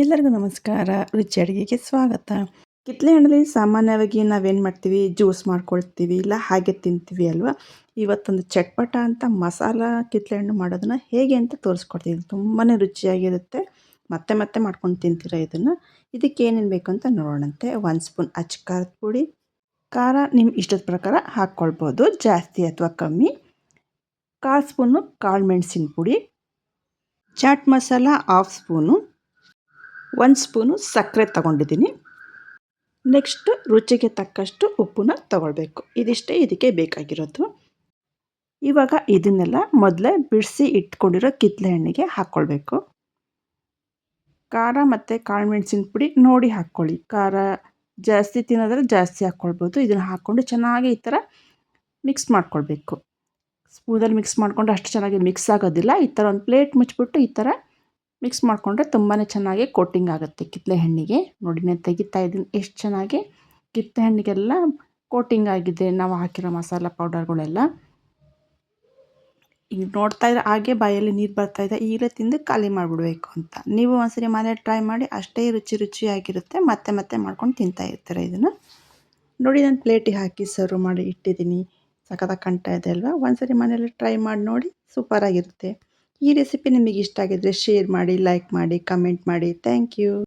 ಎಲ್ಲರಿಗೂ ನಮಸ್ಕಾರ. ರುಚಿ ಅಡುಗೆಗೆ ಸ್ವಾಗತ. ಕಿತ್ತಳೆ ಹಣ್ಣಲ್ಲಿ ಸಾಮಾನ್ಯವಾಗಿ ನಾವೇನು ಮಾಡ್ತೀವಿ? ಜ್ಯೂಸ್ ಮಾಡ್ಕೊಳ್ತೀವಿ. ಇಲ್ಲ ಹಾಗೆ ತಿಂತೀವಿ ಅಲ್ವಾ? ಇವತ್ತೊಂದು ಚಟ್ಪಟ ಅಂತ ಮಸಾಲ ಕಿತ್ಲೆ ಹಣ್ಣು ಮಾಡೋದನ್ನು ಹೇಗೆ ಅಂತ ತೋರಿಸ್ಕೊಡ್ತೀನಿ. ತುಂಬಾ ರುಚಿಯಾಗಿರುತ್ತೆ. ಮತ್ತೆ ಮತ್ತೆ ಮಾಡ್ಕೊಂಡು ತಿಂತೀರ ಇದನ್ನು? ಇದಕ್ಕೆ ಏನೇನು ಬೇಕು ಅಂತ ನೋಡೋಣಂತೆ. ಒಂದು ಸ್ಪೂನ್ ಅಚ್ಚ ಖಾರದ ಪುಡಿ, ಖಾರ ನಿಮ್ಮ ಇಷ್ಟದ ಪ್ರಕಾರ ಹಾಕ್ಕೊಳ್ಬೋದು. ಜಾಸ್ತಿ ಅಥವಾ ಕಮ್ಮಿ. ಕಾಲು ಸ್ಪೂನು ಕಾಳು ಮೆಣಸಿನ ಪುಡಿ, ಚಾಟ್ ಮಸಾಲ ಹಾಫ್ ಸ್ಪೂನು ಒಂದು ಸ್ಪೂನು ಸಕ್ಕರೆ ತಗೊಂಡಿದ್ದೀನಿ. ನೆಕ್ಸ್ಟ್ ರುಚಿಗೆ ತಕ್ಕಷ್ಟು ಉಪ್ಪನ್ನ ತಗೊಳ್ಬೇಕು. ಇದಿಷ್ಟೇ ಇದಕ್ಕೆ ಬೇಕಾಗಿರೋದು. ಇವಾಗ ಇದನ್ನೆಲ್ಲ ಮೊದಲೇ ಬಿಡಿಸಿ ಇಟ್ಕೊಂಡಿರೋ ಕಿತ್ತಳೆ ಹಣ್ಣಿಗೆ ಹಾಕ್ಕೊಳ್ಬೇಕು ಖಾರ ಮತ್ತು ಕಾಳು ಮೆಣಸಿನ ಪುಡಿ ನೋಡಿ ಹಾಕ್ಕೊಳ್ಳಿ ಖಾರ ಜಾಸ್ತಿ ತಿನ್ನೋದ್ರೆ ಜಾಸ್ತಿ ಹಾಕ್ಕೊಳ್ಬೋದು ಇದನ್ನು ಹಾಕ್ಕೊಂಡು ಚೆನ್ನಾಗಿ ಈ ಥರ ಮಿಕ್ಸ್ ಮಾಡ್ಕೊಳ್ಬೇಕು. ಸ್ಪೂನಲ್ಲಿ ಮಿಕ್ಸ್ ಮಾಡಿಕೊಂಡು ಅಷ್ಟು ಚೆನ್ನಾಗಿ ಮಿಕ್ಸ್ ಆಗೋದಿಲ್ಲ. ಈ ಥರ ಒಂದು ಪ್ಲೇಟ್ ಮುಚ್ಚಿಬಿಟ್ಟು ಈ ಥರ ಮಿಕ್ಸ್ ಮಾಡಿಕೊಂಡ್ರೆ ತುಂಬಾ ಚೆನ್ನಾಗಿ ಕೋಟಿಂಗ್ ಆಗುತ್ತೆ ಕಿತ್ತಳೆ ಹಣ್ಣಿಗೆ. ನೋಡಿ, ನಾನು ತೆಗಿತಾ ಇದ್ದೀನಿ ಎಷ್ಟು ಚೆನ್ನಾಗಿ. ಕಿತ್ತಲೆ ಹಣ್ಣಿಗೆಲ್ಲ ಕೋಟಿಂಗ್ ಆಗಿದೆ. ನಾವು ಹಾಕಿರೋ ಮಸಾಲ ಪೌಡರ್ಗಳೆಲ್ಲ ಈಗ ನೋಡ್ತಾ ಇದ್ರೆ ಹಾಗೆ ಬಾಯಲ್ಲಿ ನೀರು ಬರ್ತಾ ಇದೆ. ಈಗಲೇ ತಿಂದು ಖಾಲಿ ಮಾಡಿಬಿಡ್ಬೇಕು ಅಂತ. ನೀವು ಒಂದ್ಸರಿ ಮನೆ ಟ್ರೈ ಮಾಡಿ ಅಷ್ಟೇ ರುಚಿ ರುಚಿಯಾಗಿರುತ್ತೆ. ಮತ್ತೆ ಮತ್ತೆ ಮಾಡ್ಕೊಂಡು ತಿಂತಾ ಇರ್ತಾರೆ ಇದನ್ನು? ನೋಡಿ, ನಾನು ಪ್ಲೇಟಿಗೆ ಹಾಕಿ ಸರ್ವ್ ಮಾಡಿ ಇಟ್ಟಿದ್ದೀನಿ. ಸಖತ್ತಾಗಿ ಕಾಣ್ತಾ ಇದೆ ಅಲ್ವಾ? ಒಂದ್ಸರಿ ಮನೇಲಿ ಟ್ರೈ ಮಾಡಿ ನೋಡಿ ಸೂಪರಾಗಿರುತ್ತೆ ಈ ರೆಸಿಪಿ ನಿಮಗೆ ಇಷ್ಟ ಆಗಿದ್ರೆ ಶೇರ್ ಮಾಡಿ ಲೈಕ್ ಮಾಡಿ ಕಮೆಂಟ್ ಮಾಡಿ. Thank you